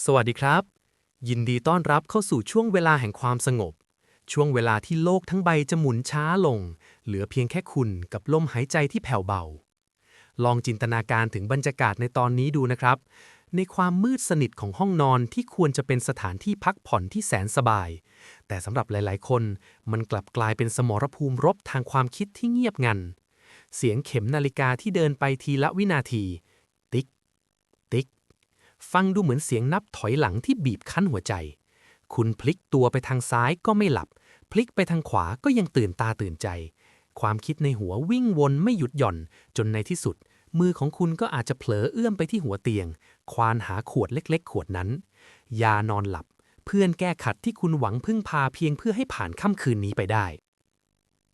สวัสดีครับ ยินดีต้อนรับเข้าสู่ช่วงเวลาแห่งความสงบ ช่วงเวลาที่โลกทั้งใบจะหมุนช้าลง เหลือเพียงแค่คุณกับลมหายใจที่แผ่วเบา ลองจินตนาการถึงบรรยากาศในตอนนี้ดูนะครับ ในความมืดสนิทของห้องนอนที่ควรจะเป็นสถานที่พักผ่อนที่แสนสบาย แต่สำหรับหลาย ๆ คน มันกลับกลายเป็นสมรภูมิรบทางความคิดที่เงียบงัน เสียงเข็มนาฬิกาที่เดินไปทีละวินาที ฟังดูเหมือนเสียงนับถอยหลังที่บีบคั้นหัวใจ คุณพลิกตัวไปทางซ้ายก็ไม่หลับ พลิกไปทางขวาก็ยังตื่นตาตื่นใจ ความคิดในหัววิ่งวนไม่หยุดหย่อน จนในที่สุด มือของคุณก็อาจจะเผลอเอื้อมไปที่หัวเตียง ควานหาขวดเล็ก ๆ ขวดนั้น ยานอนหลับ เพื่อนแก้ขัดที่คุณหวังพึ่งพาเพียงเพื่อให้ผ่านค่ำคืนนี้ไปได้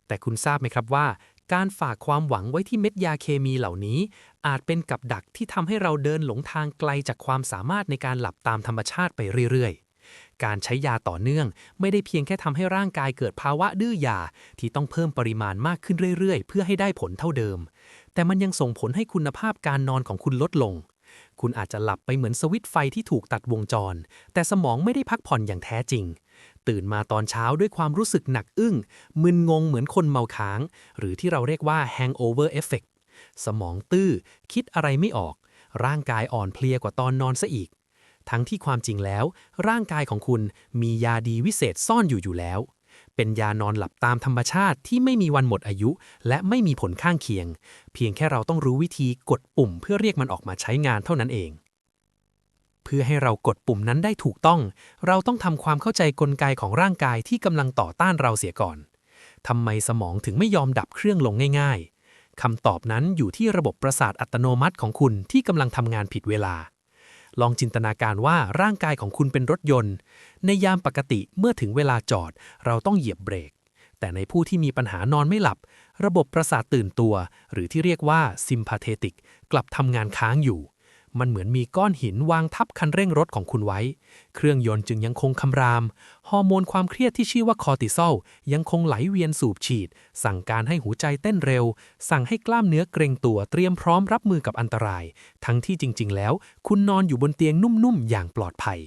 แต่คุณทราบไหมครับว่าการฝากความหวังไว้ที่เม็ดยาเคมีเหล่านี้ อาจเป็นกับดักที่ทำให้เราเดินหลงทางไกลจากความสามารถในการหลับตามธรรมชาติไปเรื่อยๆ การใช้ยาต่อเนื่องไม่ได้เพียงแค่ทำให้ร่างกายเกิดภาวะดื้อยาที่ต้องเพิ่มปริมาณมากขึ้นเรื่อยๆ เพื่อให้ได้ผลเท่าเดิม แต่มันยังส่งผลให้คุณภาพการนอนของคุณลดลง คุณอาจจะหลับไปเหมือนสวิตไฟที่ถูกตัดวงจร แต่สมองไม่ได้พักผ่อนอย่างแท้จริงตื่นมาตอนเช้าด้วยความรู้สึกหนักอึ้ง มึนงงเหมือนคนเมาค้าง หรือที่เราเรียกว่า hangover effect สมองตื้อ คิดอะไรไม่ออก ร่างกายอ่อนเพลียกว่าตอนนอนซะอีก ทั้งที่ความจริงแล้ว ร่างกายของคุณมียาดีวิเศษซ่อนอยู่อยู่แล้ว เป็นยานอนหลับตามธรรมชาติที่ไม่มีวันหมดอายุ และไม่มีผลข้างเคียง เพียงแค่เราต้องรู้วิธีกดปุ่มเพื่อเรียกมันออกมาใช้งานเท่านั้นเองเพื่อให้เรากดปุ่มนั้นได้ถูกต้อง เราต้องทำความเข้าใจกลไกของร่างกายที่กำลังต่อต้านเราเสียก่อน ทำไมสมองถึงไม่ยอมดับเครื่องลงง่ายๆ คำตอบนั้นอยู่ที่ระบบประสาทอัตโนมัติของคุณที่กำลังทำงานผิดเวลา ลองจินตนาการว่าร่างกายของคุณเป็นรถยนต์ ในยามปกติเมื่อถึงเวลาจอด เราต้องเหยียบเบรก แต่ในผู้ที่มีปัญหานอนไม่หลับ ระบบประสาทตื่นตัว หรือที่เรียกว่าซิมพาเทติก กลับทำงานค้างอยู่ มันเหมือนมีก้อนหินวางทับคันเร่งรถของคุณไว้ เครื่องยนต์จึงยังคงคำราม ฮอร์โมนความเครียดที่ชื่อว่าคอร์ติซอลยังคงไหลเวียนสูบฉีด สั่งการให้หัวใจเต้นเร็ว สั่งให้กล้ามเนื้อเกรงตัวเตรียมพร้อมรับมือกับอันตราย ทั้งที่จริง ๆ แล้ว คุณนอนอยู่บนเตียงนุ่มๆ อย่างปลอดภัย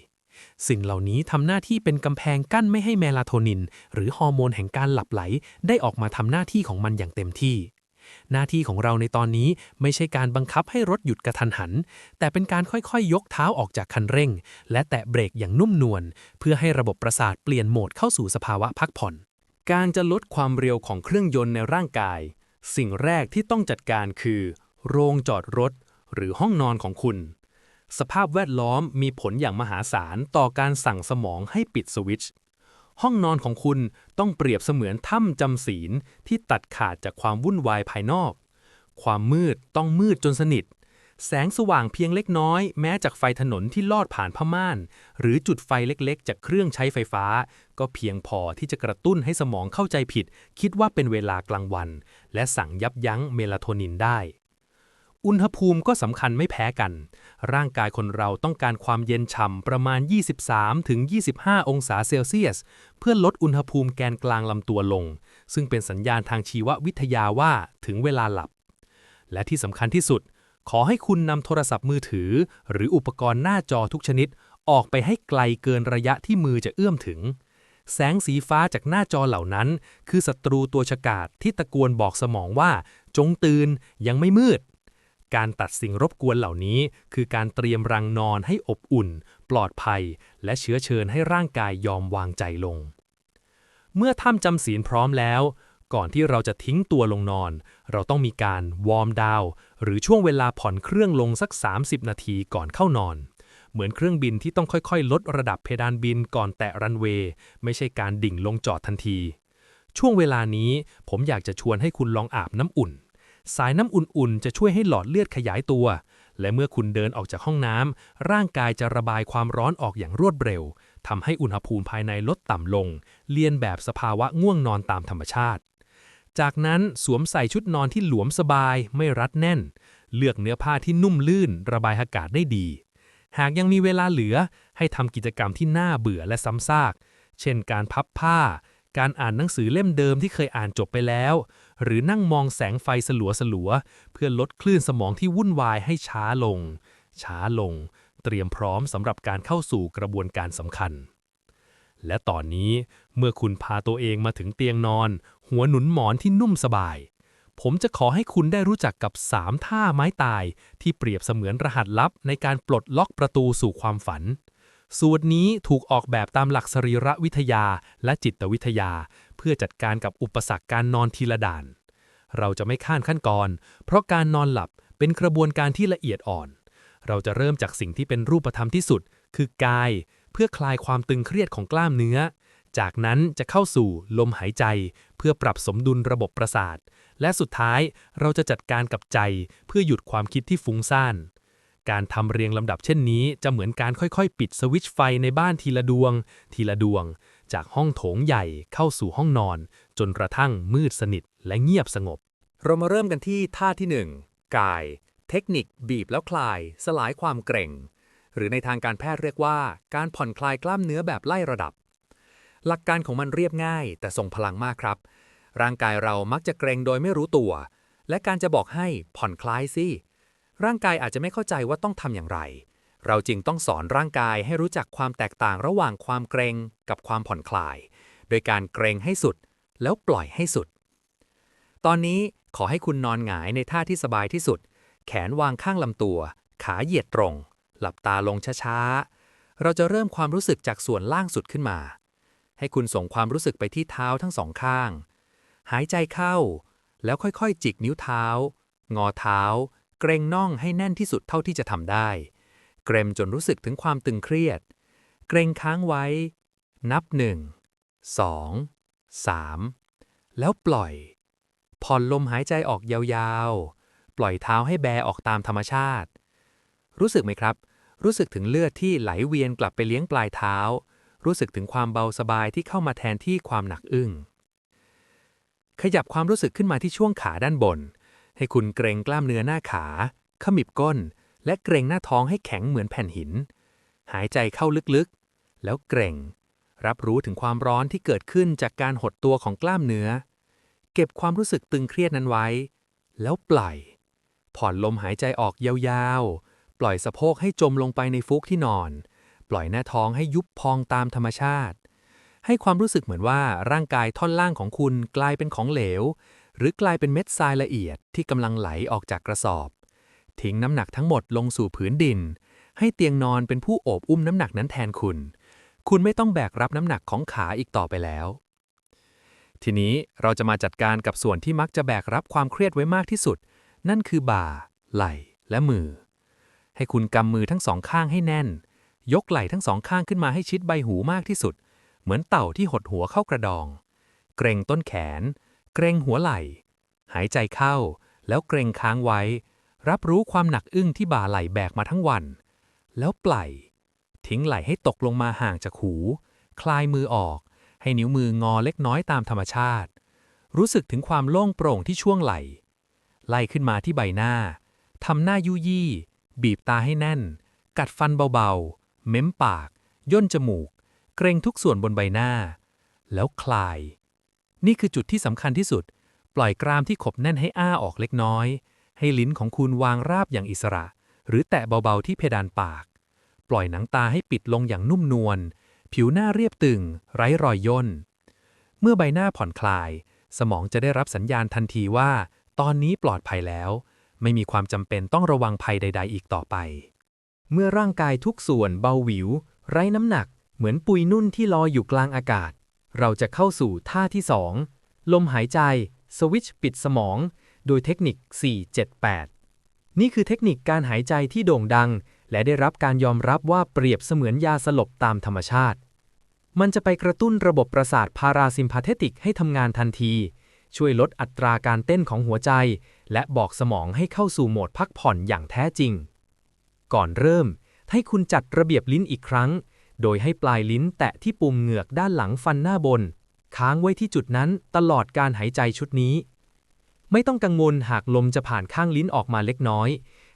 สิ่งเหล่านี้ทำหน้าที่เป็นกำแพงกั้นไม่ให้เมลาโทนิน หรือฮอร์โมนแห่งการหลับไหล ได้ออกมาทำหน้าที่ของมันอย่างเต็มที่ หน้าที่ของเราในตอนนี้ไม่ใช่การบังคับให้รถหยุดกระทันหัน แต่เป็นการค่อยๆ ยกเท้าออกจากคันเร่ง และแตะเบรกอย่างนุ่มนวลเพื่อให้ระบบประสาทเปลี่ยนโหมดเข้าสู่สภาวะพักผ่อน การจะลดความเร็วของเครื่องยนต์ในร่างกาย สิ่งแรกที่ต้องจัดการคือ โรงจอดรถ หรือห้องนอนของคุณ สภาพแวดล้อมมีผลอย่างมหาศาลต่อการสั่งสมองให้ปิดสวิตช์ ห้องนอนของคุณต้องเปรียบเสมือนถ้ำจำศีลที่ตัดขาดจากความวุ่นวายภายนอก ความมืดต้องมืดจนสนิท แสงสว่างเพียงเล็กน้อย แม้จากไฟถนนที่ลอดผ่านผ้าม่าน หรือจุดไฟเล็กๆ จากเครื่องใช้ไฟฟ้า ก็เพียงพอที่จะกระตุ้นให้สมองเข้าใจผิด คิดว่าเป็นเวลากลางวัน และสั่งยับยั้งเมลาโทนินได้ อุณหภูมิก็สำคัญไม่แพ้กัน ร่างกายคนเราต้องการความเย็นฉ่ำประมาณ 23-25 องศาเซลเซียส เพื่อลดอุณหภูมิแกนกลางลำตัวลง ซึ่งเป็นสัญญาณทางชีววิทยาว่าถึงเวลาหลับ และที่สำคัญที่สุด ขอให้คุณนำโทรศัพท์มือถือ หรืออุปกรณ์หน้าจอทุกชนิด ออกไปให้ไกลเกินระยะที่มือจะเอื้อมถึง แสงสีฟ้าจากหน้าจอเหล่านั้น คือศัตรูตัวฉกาจที่ตะโกนบอกสมองว่า จงตื่นยังไม่มืด การตัดสิ่งรบกวนเหล่านี้ คือการเตรียมรังนอนให้อบอุ่น ปลอดภัย และเชื้อเชิญให้ร่างกายยอมวางใจลง เมื่อถ้ำจำศีลพร้อมแล้ว ก่อนที่เราจะทิ้งตัวลงนอน เราต้องมีการวอร์มดาวน์หรือช่วงเวลาผ่อนเครื่องลงสัก 30 นาทีก่อนเข้านอนเหมือนเครื่องบินที่ต้องค่อยๆ ลดระดับเพดานบินก่อนแตะรันเวย์ไม่ใช่การดิ่งลงจอดทันที ช่วงเวลานี้ผมอยากจะชวนให้คุณลองอาบน้ำอุ่น สายน้ำอุ่นๆ จะช่วยให้หลอดเลือดขยายตัว และเมื่อคุณเดินออกจากห้องน้ำ ร่างกายจะระบายความร้อนออกอย่างรวดเร็ว ทำให้อุณหภูมิภายในลดต่ำลง เลียนแบบสภาวะง่วงนอนตามธรรมชาติ จากนั้นสวมใส่ชุดนอนที่หลวมสบาย ไม่รัดแน่น เลือกเนื้อผ้าที่นุ่มลื่น ระบายอากาศได้ดี หากยังมีเวลาเหลือ ให้ทำกิจกรรมที่น่าเบื่อและซ้ำซาก เช่น การพับผ้า การอ่านหนังสือเล่มเดิมที่เคยอ่านจบไปแล้ว หรือนั่งมองแสงไฟสลัวๆ เพื่อลดคลื่นสมองที่วุ่นวายให้ช้าลง ช้าลง เตรียมพร้อมสำหรับการเข้าสู่กระบวนการสำคัญ และตอนนี้เมื่อคุณพาตัวเองมาถึงเตียงนอน หัวหนุนหมอนที่นุ่มสบาย ผมจะขอให้คุณได้รู้จักกับ 3 ท่าไม้ตายที่เปรียบเสมือนรหัสลับในการปลดล็อกประตูสู่ความฝัน สูตรนี้ถูกออกแบบตามหลักสรีรวิทยาและจิตวิทยา เพื่อจัดการกับอุปสรรคการนอนทีละด่าน เราจะไม่ข้ามขั้นตอนเพราะการนอนหลับเป็นกระบวนการที่ละเอียดอ่อน เราจะเริ่มจากสิ่งที่เป็นรูปธรรมที่สุด คือกาย เพื่อคลายความตึงเครียดของกล้ามเนื้อ จากนั้นจะเข้าสู่ลมหายใจ เพื่อปรับสมดุลระบบประสาท และสุดท้ายเราจะจัดการกับใจเพื่อหยุดความคิดที่ฟุ้งซ่าน การทำเรียงลำดับเช่นนี้ จะเหมือนการค่อยๆ ปิดสวิตช์ไฟในบ้านทีละดวง ทีละดวง จากห้องโถงใหญ่เข้าสู่ห้องนอน จนกระทั่งมืดสนิทและเงียบสงบ เรามาเริ่มกันที่ท่าที่ 1 กาย เทคนิค บีบแล้วคลาย สลายความเกร็ง หรือในทางการแพทย์เรียกว่า การผ่อนคลายกล้ามเนื้อแบบไล่ระดับ หลักการของมันเรียบง่าย แต่ทรงพลังมากครับ ร่างกายเรามักจะเกร็งโดยไม่รู้ตัว และการจะบอกให้ผ่อนคลายสิ ร่างกายอาจจะไม่เข้าใจว่าต้องทำอย่างไร เราจึงต้องสอนร่างกายให้รู้จักความแตกต่างระหว่างความเกรงกับความผ่อนคลาย โดยการเกรงให้สุด แล้วปล่อยให้สุด ตอนนี้ขอให้คุณนอนหงายในท่าที่สบายที่สุด แขนวางข้างลำตัว ขาเหยียดตรง หลับตาลงช้าๆ เราจะเริ่มความรู้สึกจากส่วนล่างสุดขึ้นมา ให้คุณส่งความรู้สึกไปที่เท้าทั้งสองข้าง หายใจเข้า แล้วค่อยๆ จิกนิ้วเท้า งอเท้า เกรงน่องให้แน่นที่สุดเท่าที่จะทำได้ เกรมจนรู้สึกถึงความตึงเครียด เกรงค้างไว้ นับหนึ่งสองสามแล้วปล่อย ผ่อนลมหายใจออกยาวๆ ปล่อยเท้าให้แบออกตามธรรมชาติ รู้สึกไหมครับ รู้สึกถึงเลือดที่ไหลเวียนกลับไปเลี้ยงปลายเท้า รู้สึกถึงความเบาสบายที่เข้ามาแทนที่ความหนักอึ้ง ขยับความรู้สึกขึ้นมาที่ช่วงขาด้านบน ให้คุณเกรงกล้ามเนื้อหน้าขา ขมิบก้น และเกรงหน้าท้องให้แข็งเหมือนแผ่นหิน หายใจเข้าลึกๆ แล้วเกรง รับรู้ถึงความร้อนที่เกิดขึ้นจากการหดตัวของกล้ามเนื้อ เก็บความรู้สึกตึงเครียดนั้นไว้ แล้วปล่อย ผ่อนลมหายใจออกยาวๆ ปล่อยสะโพกให้จมลงไปในฟุกที่นอน ปล่อยหน้าท้องให้ยุบพองตามธรรมชาติให้ความรู้สึกเหมือนว่าร่างกายท่อนล่างของคุณกลายเป็นของเหลว รือกลายเป็นเม็ดทรายละเอียดที่กำลังไหลออกจากกระสอบ ทิ้งน้ำหนักทั้งหมดลงสู่ผืนดิน ให้เตียงนอนเป็นผู้โอบอุ้มน้ำหนักนั้นแทนคุณ คุณไม่ต้องแบกรับน้ำหนักของขาอีกต่อไปแล้ว ทีนี้เราจะมาจัดการกับส่วนที่มักจะแบกรับความเครียดไว้มากที่สุด นั่นคือบ่า ไหล่และมือ ให้คุณกำมือทั้งสองข้างให้แน่น ยกไหล่ทั้งสองข้างขึ้นมาให้ชิดใบหูมากที่สุด เหมือนเต่าที่หดหัวเข้ากระดอง เกรงต้นแขน เกรงหัวไหล่ หายใจเข้า แล้วเกรงค้างไว้ รับรู้ความหนักอึ้งที่บ่าไหล่แบกมาทั้งวัน แล้วปล่อย ทิ้งไหล่ให้ตกลงมาห่างจากหู คลายมือออก ให้นิ้วมืองอเล็กน้อยตามธรรมชาติ รู้สึกถึงความโล่งโปร่งที่ช่วงไหล่ ไล่ขึ้นมาที่ใบหน้าทำหน้ายุยี่ บีบตาให้แน่น กัดฟันเบาๆ เม้มปาก ย่นจมูก เกรงทุกส่วนบนใบหน้า แล้วคลาย นี่คือจุดที่สำคัญที่สุด ปล่อยกรามที่ขบแน่นให้อ้าออกเล็กน้อย ให้ลิ้นของคุณวางราบอย่างอิสระ หรือแตะเบาๆที่เพดานปาก ปล่อยหนังตาให้ปิดลงอย่างนุ่มนวล ผิวหน้าเรียบตึง ไร้รอยย่น เมื่อใบหน้าผ่อนคลาย สมองจะได้รับสัญญาณทันทีว่า ตอนนี้ปลอดภัยแล้ว ไม่มีความจำเป็นต้องระวังภัยใด ๆ อีกต่อไป เมื่อร่างกายทุกส่วนเบาหวิว ไร้น้ำหนัก เหมือนปุยนุ่นที่ลอยอยู่กลางอากาศ เราจะเข้าสู่ท่าที่ 2 ลมหายใจ สวิตช์ปิดสมอง โดยเทคนิค 478 นี่คือเทคนิคการหายใจที่โด่งดัง และได้รับการยอมรับว่าเปรียบเสมือนยาสลบตามธรรมชาติ มันจะไปกระตุ้นระบบประสาทพาราซิมพาเทติกให้ทำงานทันที ช่วยลดอัตราการเต้นของหัวใจ และบอกสมองให้เข้าสู่โหมดพักผ่อนอย่างแท้จริง ก่อนเริ่ม ให้คุณจัดระเบียบลิ้นอีกครั้ง โดยให้ปลายลิ้นแตะที่ปุ่มเหงือกด้านหลังฟันหน้าบน ค้างไว้ที่จุดนั้นตลอดการหายใจชุดนี้ ไม่ต้องกังวลหากลมจะผ่านข้างลิ้นออกมาเล็กน้อย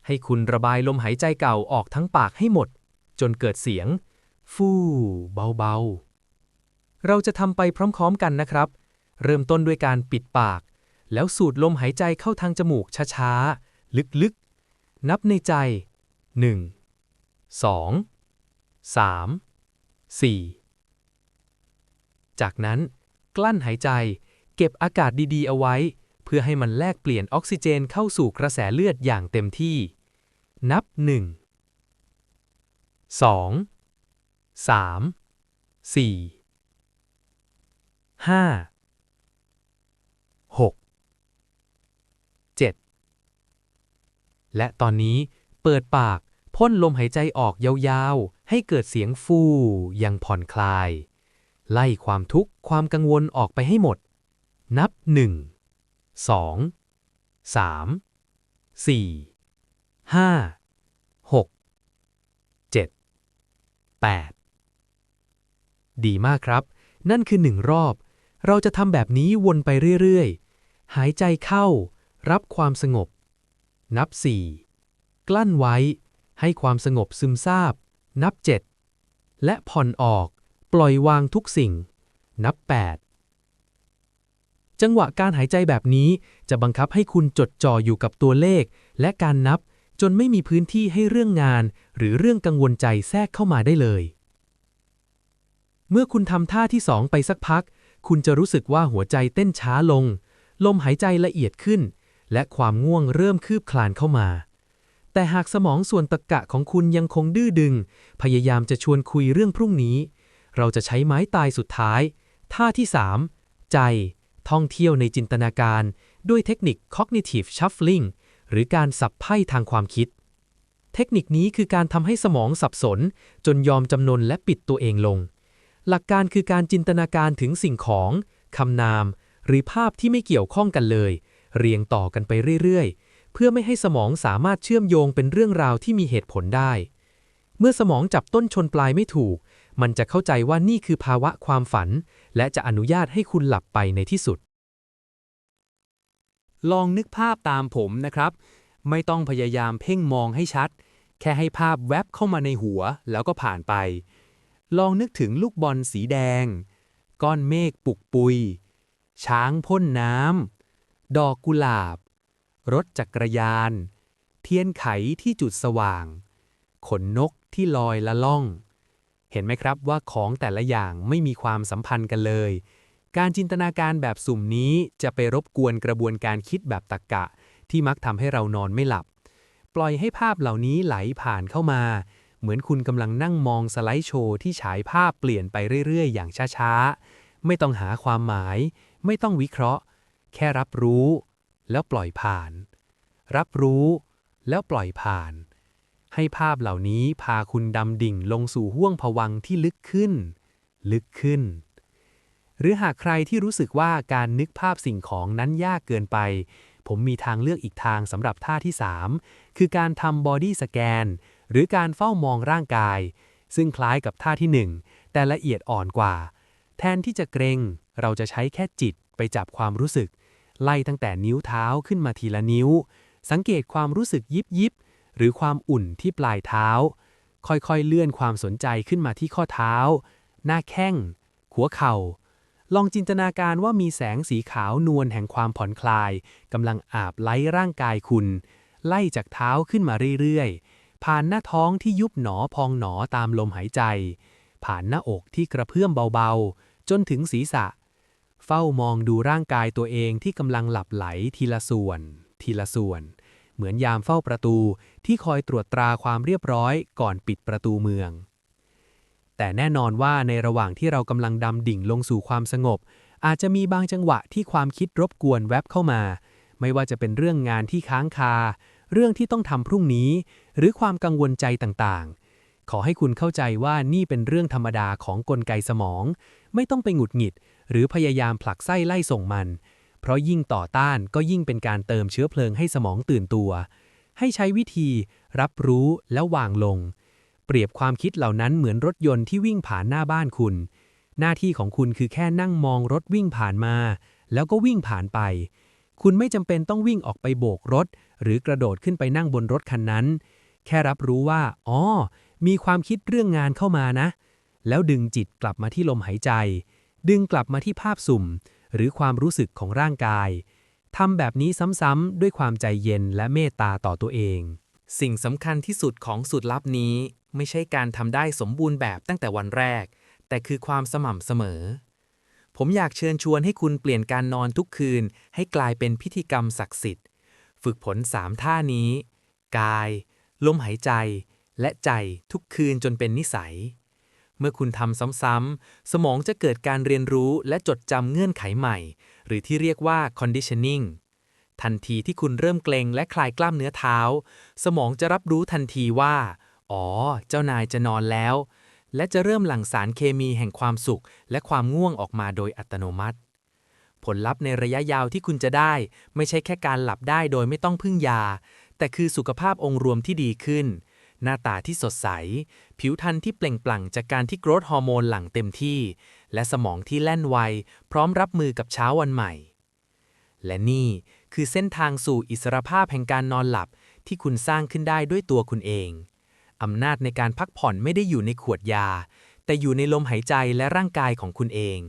ให้คุณระบายลมหายใจเก่าออกทั้งปากให้หมด จนเกิดเสียง ฟู่เบาๆ เราจะทำไปพร้อมๆกันนะครับ เริ่มต้นด้วยการปิดปาก แล้วสูดลมหายใจเข้าทางจมูกช้าๆ ลึกๆ นับในใจ 1 2 3 4 จากนั้น กลั้นหายใจ เก็บอากาศดีๆ เอาไว้ เพื่อให้มันแลกเปลี่ยนออกซิเจนเข้าสู่กระแสเลือดอย่างเต็มที่ นับ 1 2 3 4 5 6 7 และตอนนี้เปิดปากพ่นลมหายใจออกยาวๆ ให้เกิดเสียงฟูอย่างผ่อนคลาย ไล่ความทุกข์ความกังวลออกไปให้หมด นับ1 2 3 4 5 6 7 8ดีมากครับ นั่นคือหนึ่งรอบ เราจะทำแบบนี้วนไปเรื่อย ๆ หายใจเข้า รับความสงบ นับ4กลั้นไว้ ให้ความสงบซึมซาบ นับ 7 และผ่อนออกปล่อยวางทุกสิ่ง นับ 8 จังหวะการหายใจแบบนี้จะบังคับให้คุณจดจ่ออยู่กับตัวเลข และการนับจนไม่มีพื้นที่ให้เรื่องงาน หรือเรื่องกังวลใจแทรกเข้ามาได้เลย เมื่อคุณทำท่าที่สองไปสักพัก คุณจะรู้สึกว่าหัวใจเต้นช้าลง ลมหายใจละเอียดขึ้น และความง่วงเริ่มคืบคลานเข้ามา แต่หากสมองส่วนตะกะของคุณยังคงดื้อดึง พยายามจะชวนคุยเรื่องพรุ่งนี้ เราจะใช้ไม้ตายสุดท้าย ท่าที่ 3 ใจ ท่องเที่ยวในจินตนาการ ด้วยเทคนิค cognitive shuffling หรือการสับไพ่ทางความคิด เทคนิคนี้คือการทำให้สมองสับสน จนยอมจำนนและปิดตัวเองลง หลักการคือการจินตนาการถึงสิ่งของคำนาม หรือภาพที่ไม่เกี่ยวข้องกันเลย เรียงต่อกันไปเรื่อยๆ เพื่อไม่ให้สมองสามารถเชื่อมโยงเป็นเรื่องราวที่มีเหตุผลได้ เมื่อสมองจับต้นชนปลายไม่ถูก มันจะเข้าใจว่านี่คือภาวะความฝัน และจะอนุญาตให้คุณหลับไปในที่สุด ลองนึกภาพตามผมนะครับ ไม่ต้องพยายามเพ่งมองให้ชัด แค่ให้ภาพแวบเข้ามาในหัวแล้วก็ผ่านไป ลองนึกถึงลูกบอลสีแดง ก้อนเมฆปุกปุย ช้างพ่นน้ำดอกกุหลาบ รถจักรยาน เทียนไขที่จุดสว่าง ขนนกที่ลอยละล่อง เห็นไหมครับว่าของแต่ละอย่างไม่มีความสัมพันธ์กันเลย การจินตนาการแบบสุ่มนี้จะไปรบกวนกระบวนการคิดแบบตรรกะ ที่มักทำให้เรานอนไม่หลับ ปล่อยให้ภาพเหล่านี้ไหลผ่านเข้ามา เหมือนคุณกำลังนั่งมองสไลด์โชว์ที่ฉายภาพเปลี่ยนไปเรื่อย ๆ อย่างช้า ๆ ไม่ต้องหาความหมาย ไม่ต้องวิเคราะห์ แค่รับรู้ แล้วปล่อยผ่าน รับรู้แล้วปล่อยผ่าน ให้ภาพเหล่านี้พาคุณดำดิ่งลงสู่ห้วงผวังที่ลึกขึ้น ลึกขึ้น หรือหากใครที่รู้สึกว่าการนึกภาพสิ่งของนั้นยากเกินไป ผมมีทางเลือกอีกทางสำหรับท่าที่ 3 คือการทำบอดี้สแกนหรือการเฝ้ามองร่างกาย ซึ่งคล้ายกับท่าที่ 1 แต่ละเอียดอ่อนกว่า แทนที่จะเกรงเราจะใช้แค่จิตไปจับความรู้สึก ไล่ตั้งแต่นิ้วเท้าขึ้นมาทีละนิ้ว สังเกตความรู้สึกยิบยิบหรือความอุ่นที่ปลายเท้า ค่อยๆเลื่อนความสนใจขึ้นมาที่ข้อเท้า หน้าแข้งหัวเข่า ลองจินตนาการว่ามีแสงสีขาวนวลแห่งความผ่อนคลายกำลังอาบไล้ร่างกายคุณ ไล่จากเท้าขึ้นมาเรื่อยๆ ผ่านหน้าท้องที่ยุบหนอพองหนอตามลมหายใจ ผ่านหน้าอกที่กระเพื่อมเบาๆ จนถึงศีรษะ เฝ้ามองดูร่างกายตัวเองที่กำลังหลับไหลทีละส่วน ทีละส่วน เหมือนยามเฝ้าประตูที่คอยตรวจตราความเรียบร้อยก่อนปิดประตูเมือง แต่แน่นอนว่าในระหว่างที่เรากำลังดำดิ่งลงสู่ความสงบ อาจจะมีบางจังหวะที่ความคิดรบกวนแวบเข้ามา ไม่ว่าจะเป็นเรื่องงานที่ค้างคา เรื่องที่ต้องทำพรุ่งนี้ หรือความกังวลใจต่างๆขอให้คุณเข้าใจว่านี่เป็นเรื่องธรรมดาของกลไกสมอง ไม่ต้องไปหงุดหงิด หรือพยายามผลักไส้ไล่ส่งมัน เพราะยิ่งต่อต้านก็ยิ่งเป็นการเติมเชื้อเพลิงให้สมองตื่นตัว ให้ใช้วิธี รับรู้แล้ววางลง เปรียบความคิดเหล่านั้นเหมือนรถยนต์ที่วิ่งผ่านหน้าบ้านคุณ หน้าที่ของคุณคือแค่นั่งมองรถวิ่งผ่านมา แล้วก็วิ่งผ่านไป คุณไม่จำเป็นต้องวิ่งออกไปโบกรถ หรือกระโดดขึ้นไปนั่งบนรถคันนั้น แค่รับรู้ว่า อ๋อ มีความคิดเรื่องงานเข้ามานะ แล้วดึงจิตกลับมาที่ลมหายใจ ดึงกลับมาที่ภาพสุ่ม หรือความรู้สึกของร่างกายทำแบบนี้ซ้ำๆด้วยความใจเย็นและเมตตาต่อตัวเอง สิ่งสำคัญที่สุดของสูตรลับนี้ ไม่ใช่การทำได้สมบูรณ์แบบตั้งแต่วันแรก แต่คือความสม่ำเสมอ ผมอยากเชิญชวนให้คุณเปลี่ยนการนอนทุกคืน ให้กลายเป็นพิธีกรรมศักดิ์สิทธิ์ ฝึกผลสามท่านี้ กาย ลมหายใจ และใจทุกคืนจนเป็นนิสัย เมื่อคุณทำซ้ำๆ สมองจะเกิดการเรียนรู้และจดจำเงื่อนไขใหม่ หรือที่เรียกว่า conditioning ทันทีที่คุณเริ่มเกรงและคลายกล้ามเนื้อเท้า สมองจะรับรู้ทันทีว่า อ๋อ เจ้านายจะนอนแล้ว และจะเริ่มหลั่งสารเคมีแห่งความสุข และความง่วงออกมาโดยอัตโนมัติ ผลลัพธ์ในระยะยาวที่คุณจะได้ ไม่ใช่แค่การหลับได้โดยไม่ต้องพึ่งยา แต่คือสุขภาพองค์รวมที่ดีขึ้น หน้าตาที่สดใส ผิวทันที่เปล่งปลั่งจากการที่โกรทฮอร์โมนหลั่งเต็มที่ และสมองที่แล่นไว พร้อมรับมือกับเช้าวันใหม่ และนี่คือเส้นทางสู่อิสรภาพแห่งการนอนหลับที่คุณสร้างขึ้นได้ด้วยตัวคุณเอง อำนาจในการพักผ่อนไม่ได้อยู่ในขวดยา แต่อยู่ในลมหายใจและร่างกายของคุณเอง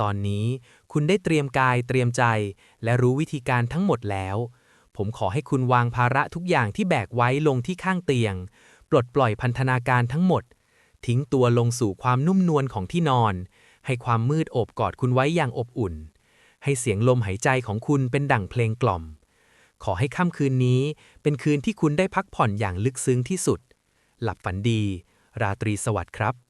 ตอนนี้คุณได้เตรียมกายเตรียมใจ และรู้วิธีการทั้งหมดแล้ว ผมขอให้คุณวางภาระทุกอย่างที่แบกไว้ลงที่ข้างเตียง ปลดปล่อยพันธนาการทั้งหมด ทิ้งตัวลงสู่ความนุ่มนวลของที่นอน ให้ความมืดโอบกอดคุณไว้อย่างอบอุ่น ให้เสียงลมหายใจของคุณเป็นดั่งเพลงกล่อม ขอให้ค่ำคืนนี้เป็นคืนที่คุณได้พักผ่อนอย่างลึกซึ้งที่สุด หลับฝันดี ราตรีสวัสดิ์ครับ